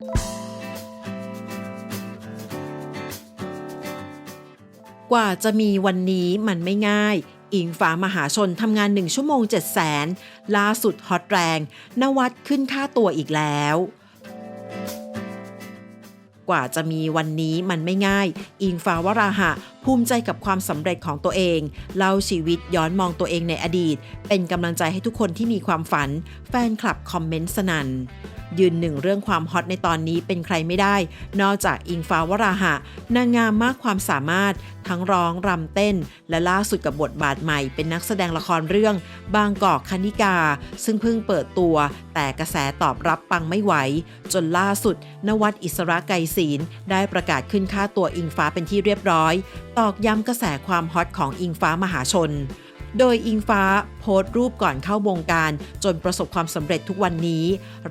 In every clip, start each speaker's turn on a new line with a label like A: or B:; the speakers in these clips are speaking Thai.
A: กว่าจะมีวันนี้มันไม่ง่ายอิงฟ้ามหาชนทำงาน1ชั่วโมง7 0 0แสนล่าสุดฮอตแรง นวัดขึ้นค่าตัวอีกแล้ว กว่าจะมีวันนี้มันไม่ง่าย อิงฟ้าวราหะ ภูมิใจกับความสำเร็จของตัวเอง เล่าชีวิตย้อนมองตัวเองในอดีต เป็นกำลังใจให้ทุกคนที่มีความฝัน แฟนคลับคอมเมนต์สนัน่น ยืนหนึ่งเรื่องความฮอตในตอนนี้เป็นใครไม่ได้ นอกจากอิงฟ้าวราหะ นางงามมากความสามารถ ทั้งร้องรำเต้น และล่าสุดกับบทบาทใหม่ เป็นนักแสดงละครเรื่อง บางกอกคณิกา ซึ่งเพิ่งเปิดตัว แต่กระแสตอบรับปังไม่ไหว จนล่าสุด นวัดอิสระไกรศีลได้ประกาศขึ้นค่าตัวอิงฟ้าเป็นที่เรียบร้อย ตอกย้ำกระแสความฮอตของอิงฟ้ามหาชน โดยอิงฟ้าโพสต์รูปก่อนเข้าวงการ จนประสบความสำเร็จทุกวันนี้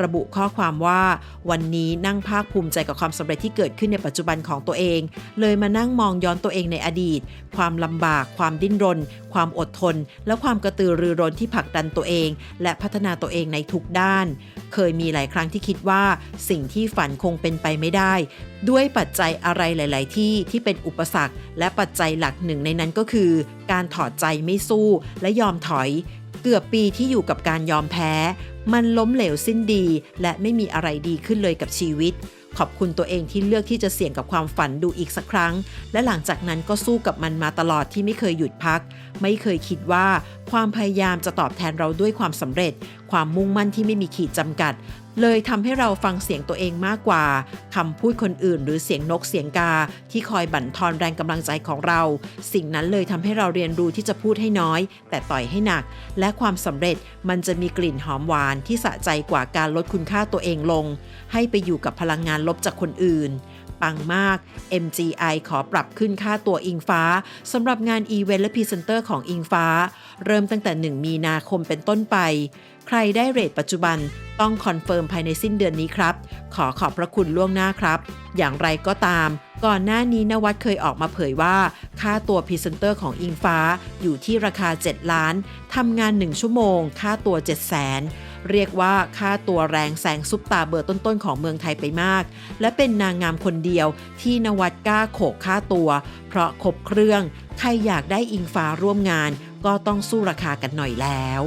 A: ระบุข้อความว่า วันนี้นั่งภาคภูมิใจกับความสำเร็จที่เกิดขึ้นในปัจจุบันของตัวเอง เลยมานั่งมองย้อนตัวเองในอดีต ความลำบาก ความดิ้นรน ความอดทน และความกระตือรือร้นที่ผลักดันตัวเอง และพัฒนาตัวเองในทุกด้าน เคยมีหลายครั้งที่คิดว่า สิ่งที่ฝันคงเป็นไปไม่ได้ ด้วยปัจจัยอะไรหลาย ๆ ที่ที่เป็นอุปสรรค และปัจจัยหลักหนึ่งในนั้นก็คือ การถอดใจไม่สู้และยอมถอย เกือบปีที่อยู่กับการยอมแพ้ มันล้มเหลวสิ้นดี และไม่มีอะไรดีขึ้นเลยกับชีวิต ขอบคุณตัวเองที่เลือกที่จะเสี่ยงกับความฝันดูอีกสักครั้ง และหลังจากนั้นก็สู้กับมันมาตลอดที่ไม่เคยหยุดพัก ไม่เคยคิดว่าความพยายามจะตอบแทนเราด้วยความสำเร็จ ความมุ่งมั่นที่ไม่มีขีดจำกัด เลยทำให้เราฟังเสียงตัวเองมากกว่าคำพูดคนอื่น หรือเสียงนกเสียงกา ที่คอยบั่นทอนแรงกำลังใจของเรา สิ่งนั้นเลยทำให้เราเรียนรู้ที่จะพูดให้น้อย แต่ต่อยให้หนัก และความสำเร็จมันจะมีกลิ่นหอมหวานที่สะใจกว่าการลดคุณค่าตัวเองลง ให้ไปอยู่กับพลังงานลบจากคนอื่นปังมาก MGI ขอปรับขึ้นค่าตัวอิงฟ้าสำหรับงานอีเวนต์และพรีเซนเตอร์ของอิงฟ้า เริ่มตั้งแต่ 1 มีนาคมเป็นต้นไปใครได้เรทปัจจุบันต้องคอนเฟิร์มภายในสิ้นเดือนนี้ครับ ขอขอบพระคุณล่วงหน้าครับ อย่างไรก็ตาม ก่อนหน้านี้นวัดเคยออกมาเผยว่า ค่าตัวพรีเซนเตอร์ของอิงฟ้าอยู่ที่ราคา 7 ล้าน ทำงาน 1 ชั่วโมง ค่าตัว 7 0 0 0 0 0เรียกว่าค่าตัวแรงแสงซุปตาเบอร์ต้นๆของเมืองไทยไปมาก และเป็นนางงามคนเดียวที่นวัดกล้าโขกค่าตัว เพราะครบเครื่อง ใครอยากได้อิงฟ้าร่วมงาน ก็ต้องสู้ราคากันหน่อยแล้ว